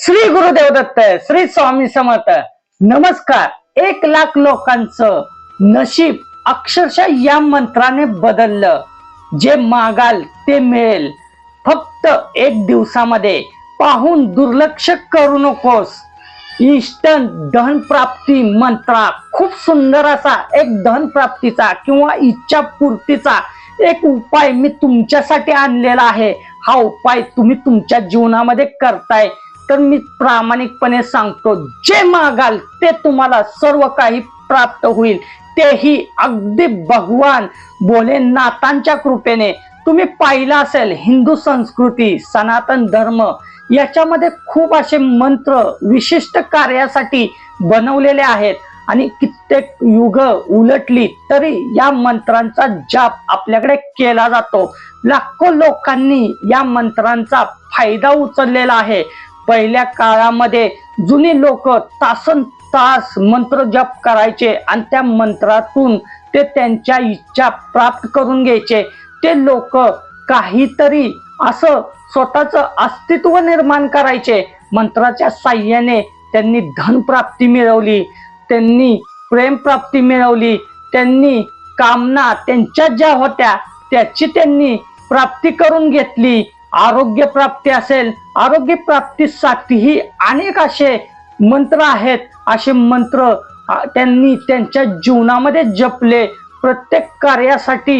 श्री गुरुदेव दत्त श्री स्वामी समर्थ. नमस्कार. एक लाख लोकांचं नशीब अक्षरशः या मंत्राने बदललं. जे मागाल ते मिळेल. फक्त एक दिवसामध्ये पाहून दुर्लक्ष करू नकोस. इन्स्टंट धन प्राप्ती मंत्रा खूप सुंदर असा एक धन प्राप्तीचा किंवा इच्छा पूर्तीचा एक उपाय मी तुमच्यासाठी आणलेला आहे. हा उपाय तुम्ही तुमच्या जीवनामध्ये करताय. तर मी प्रामाणिकपणे सांगतो जे मागाल ते तुम्हाला सर्व काही प्राप्त होईल. तेही अगदी भगवान भोलेनाथांच्या कृपेने. तुम्ही पाहिलं असेल हिंदू संस्कृती सनातन धर्म याच्यामध्ये खूप असे मंत्र विशिष्ट कार्यासाठी बनवलेले आहेत. आणि कित्येक युग उलटली तरी या मंत्रांचा जाप आपल्याकडे केला जातो. लाखो लोकांनी या मंत्रांचा फायदा उचललेला आहे. पहिल्या काळामध्ये जुनी लोक तासन तास मंत्र जप करायचे आणि त्या मंत्रातून ते त्यांच्या इच्छा प्राप्त करून घ्यायचे. ते लोक काहीतरी असं स्वतःच अस्तित्व निर्माण करायचे. मंत्राच्या साह्याने त्यांनी धन प्राप्ती मिळवली त्यांनी प्रेमप्राप्ती मिळवली त्यांनी कामना त्यांच्या ज्या होत्या त्याची त्यांनी प्राप्ती करून घेतली. आरोग्य प्राप्ती असेल आरोग्य प्राप्तीसाठीही अनेक असे मंत्र आहेत. असे मंत्र त्यांनी त्यांच्या जीवनामध्ये जपले. प्रत्येक कार्यासाठी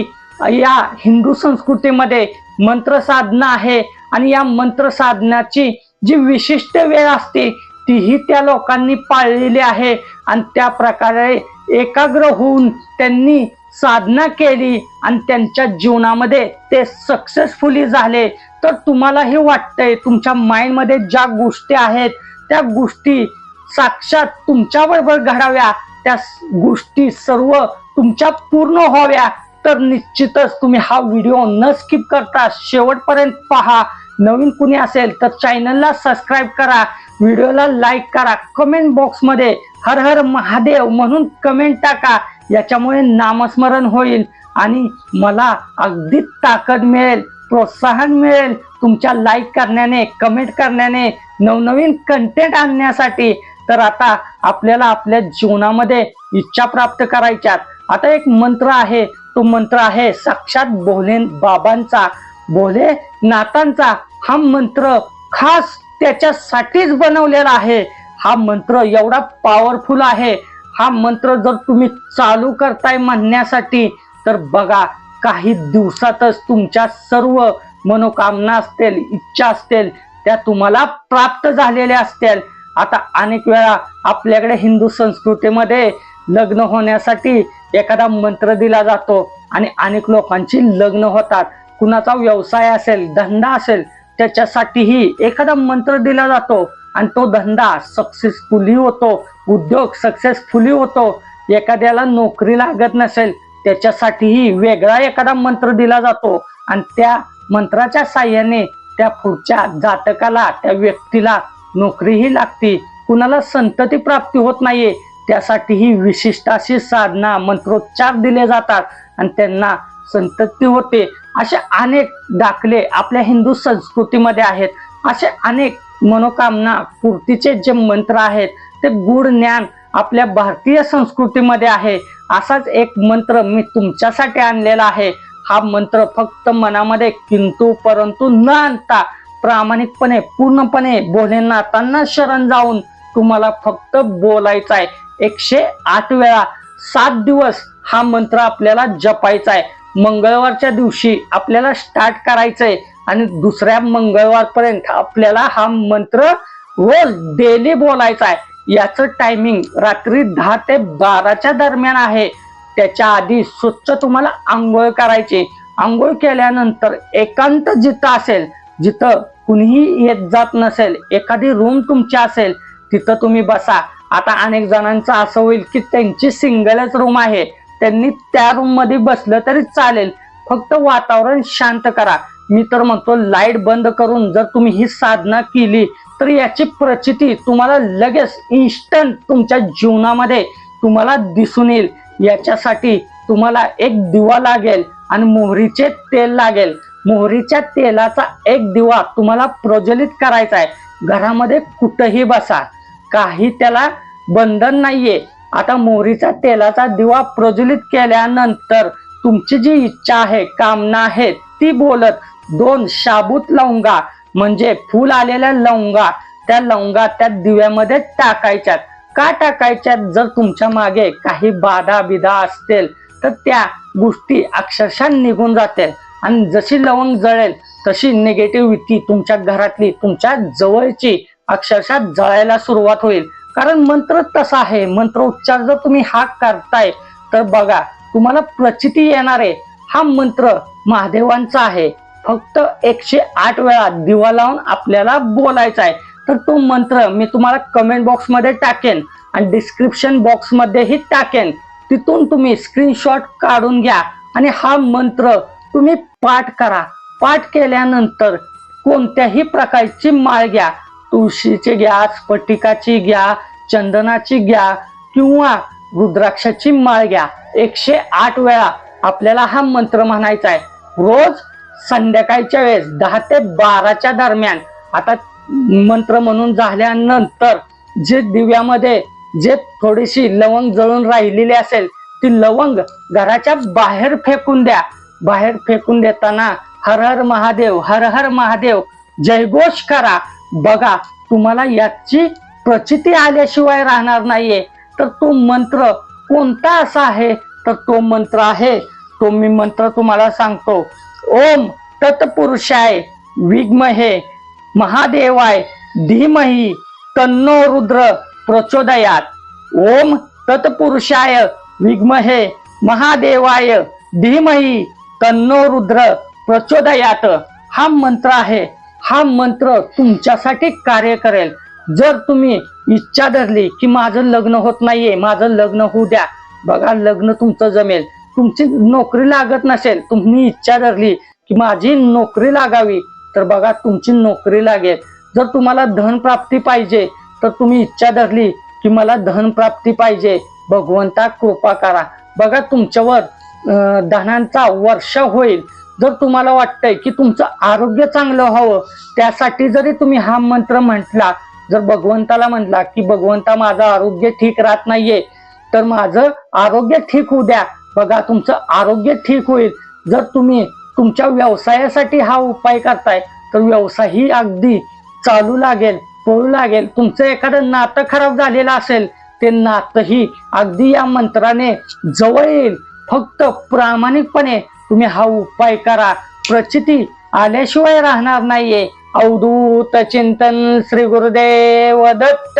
या हिंदू संस्कृतीमध्ये मंत्र साधना आहे आणि या मंत्र साधनाची जी विशिष्ट वेळ असते तीही त्या लोकांनी पाळलेली आहे. आणि त्या प्रकारे एकाग्र होऊन त्यांनी साधना केली आणि त्यांच्या जीवनामध्ये ते सक्सेसफुली झाले. तर तुम्हाला हे वाटतंय तुमच्या माइंडमध्ये ज्या गोष्टी आहेत त्या गोष्टी साक्षात तुमच्या बरोबर घडाव्या त्या गोष्टी सर्व तुमच्या पूर्ण व्हाव्या तर निश्चितच तुम्ही हा व्हिडिओ न स्किप करता शेवटपर्यंत पहा. नवीन कुणी असेल तर चॅनलला सबस्क्राईब करा व्हिडिओला लाईक करा कमेंट बॉक्समध्ये हर हर महादेव म्हणून कमेंट टाका याच्यामुळे नामस्मरण होईल आणि मला अगदी ताकद मिळेल. प्रोत्साहन मिळेल. तुमच्या लाईक करण्याने कमेंट करण्याने नवनवीन कंटेंट आणण्यासाठी. तर आता आपल्याला आपल्या जीवनामध्ये इच्छा प्राप्त करायच्यात आता एक मंत्र आहे. तो मंत्र आहे साक्षात भोले बाबांचा भोले नाथांचा. हा मंत्र खास त्याच्यासाठीच बनवलेला आहे. हा मंत्र एवढा पॉवरफुल आहे. हा मंत्र जर तुम्ही चालू करताय म्हणण्यासाठी तर बघा काही दिवसातच तुमच्या सर्व मनोकामना असतील इच्छा असतील त्या तुम्हाला प्राप्त झालेल्या असतील. आता अनेक वेळा आपल्याकडे हिंदू संस्कृतीमध्ये लग्न होण्यासाठी एखादा मंत्र दिला जातो आणि अनेक लोकांची लग्न होतात. कुणाचा व्यवसाय असेल धंदा असेल त्याच्यासाठीही एखादा मंत्र दिला जातो आणि तो धंदा सक्सेसफुली होतो उद्योग सक्सेसफुली होतो. एखाद्याला नोकरी लागत नसेल त्याच्यासाठीही वेगळा एखादा मंत्र दिला जातो. आणि त्या मंत्राच्या साह्याने त्या पुढच्या जातकाला त्या व्यक्तीला नोकरीही लागते. कुणाला संतती प्राप्ती होत नाहीये. त्यासाठीही विशिष्ट अशी साधना मंत्रोच्चार दिले जातात आणि त्यांना संतती होते. असे अनेक दाखले आपल्या हिंदू संस्कृतीमध्ये आहेत. असे अनेक मनोकामना पूर्तीचे जे मंत्र आहेत ते गूढ ज्ञान आपल्या भारतीय संस्कृतीमध्ये आहे. असाच एक मंत्र मी तुमच्यासाठी आणलेला आहे. हा मंत्र फक्त मनामध्ये किंतु परंतु न आणता प्रामाणिकपणे पूर्णपणे भोलेनाथांना शरण जाऊन तुम्हाला फक्त बोलायचा आहे. एकशे आठ वेळा सात दिवस हा मंत्र आपल्याला जपायचा आहे. मंगळवारच्या दिवशी आपल्याला स्टार्ट करायचंय आणि दुसऱ्या मंगळवारपर्यंत आपल्याला हा मंत्र रोज डेली बोलायचा आहे. याचं टायमिंग रात्री दहा ते बाराच्या दरम्यान आहे. त्याच्या आधी स्वच्छ तुम्हाला आंघोळ करायची. आंघोळ केल्यानंतर एकांत जिथं असेल जिथं कुणीही येत जात नसेल एखादी रूम तुमची असेल तिथं तुम्ही बसा. आता अनेक जणांचं असं होईल की त्यांची सिंगलच रूम आहे. त्यांनी त्या रूममध्ये बसलं तरी चालेल. फक्त वातावरण शांत करा. मी तर म्हणतो लाइट बंद करून जर तुम्ही ही साधना केली तर याची प्रचिती तुम्हाला लगेच इन्स्टंट तुमच्या जीवनामध्ये तुम्हाला दिसून येईल. याच्यासाठी तुम्हाला एक दिवा लागेल आणि मोहरीचे तेल लागेल. मोहरीच्या तेलाचा एक दिवा तुम्हाला प्रज्वलित करायचा आहे. घरामध्ये कुठंही बसा. काही त्याला बंधन नाहीये. आता मोहरीचा तेलाचा दिवा प्रज्वलित केल्यानंतर तुमची जी इच्छा आहे कामना आहे ती बोलत दोन शाबूत लवंगा म्हणजे फुल आलेल्या लवंगा त्या लवंगा त्या दिव्यामध्ये टाकायच्यात. का टाकायच्यात? जर तुमच्या मागे काही बाधा बिधा असतील तर त्या गोष्टी अक्षरशः निघून जातील. आणि जशी लवंग जळेल तशी निगेटिव्हिटी तुमच्या घरातली तुमच्या जवळची अक्षरशः जळायला सुरुवात होईल. कारण मंत्र तसा आहे. मंत्र उच्चार जर तुम्ही हा करताय तर बघा तुम्हाला प्रचिती येणार आहे. हा मंत्र महादेवांचा आहे. फक्त एकशे आठ वेळा दिवा लावून आपल्याला बोलायचा आहे. तर तो मंत्र मी तुम्हाला कमेंट बॉक्समध्ये टाकेन आणि डिस्क्रिप्शन बॉक्समध्येही टाकेन. तिथून तुम्ही स्क्रीनशॉट काढून घ्या आणि हा मंत्र तुम्ही पाठ करा. पाठ केल्यानंतर कोणत्याही प्रकारची माळ घ्या. तुळशीची घ्या स्फटिकाची घ्या चंदनाची घ्या किंवा रुद्राक्षाची माळ घ्या. एकशे आठ वेळा आपल्याला हा मंत्र म्हणायचा आहे. रोज संध्याकाळच्या वेळेस दहा ते बाराच्या दरम्यान आता मंत्र म्हणून झाल्यानंतर जे दिव्यामध्ये जे थोडीशी लवंग जळून राहिलेली असेल ती लवंग घराच्या बाहेर फेकून द्या. बाहेर फेकून देताना हर हर महादेव हर हर महादेव जयघोष करा. बघा तुम्हाला याची प्रचिती आल्याशिवाय राहणार नाहीये. तर तो मंत्र कोणता असा आहे? तर तो मंत्र आहे तो मी मंत्र तुम्हाला सांगतो. ओम तत्पुरुषाय विग्महे महादेवाय धीमही तन्नो रुद्र प्रचोदयात. ओम तत्पुरुषाय विग्महे महादेवाय धीमही तन्नो रुद्र प्रचोदयात. हा मंत्र आहे. हा मंत्र तुमच्यासाठी कार्य करेल. जर तुम्ही इच्छा धरली की माझं लग्न होत नाहीये माझं लग्न होऊ द्या. बघा लग्न तुमचं जमेल. तुमची नोकरी लागत नसेल तुम्ही इच्छा धरली की माझी नोकरी लागावी तर बघा तुमची नोकरी लागेल. जर तुम्हाला धन प्राप्ती पाहिजे तर तुम्ही इच्छा धरली की मला धन प्राप्ती पाहिजे. भगवंता कृपा करा. बघा तुमच्यावर धनांचा वर्ष होईल. जर तुम्हाला वाटतंय की तुमचं आरोग्य चांगलं व्हावं त्यासाठी जरी तुम्ही हा मंत्र म्हटला जर भगवंताला म्हटला की भगवंता माझं आरोग्य ठीक राहत नाहीये तर माझं आरोग्य ठीक होऊ द्या. बघा तुमचं आरोग्य ठीक होईल. जर तुम्ही तुमच्या व्यवसायासाठी हा उपाय करताय तर व्यवसायही अगदी चालू लागेल पळू लागेल. तुमचं एखादं नातं खराब झालेलं असेल ते नातंही अगदी या मंत्राने जवळ येईल. फक्त प्रामाणिकपणे तुम्ही हा उपाय करा. प्रचिती आल्याशिवाय राहणार नाहीये. अवधूत चिंतन श्री गुरुदेव दत्त.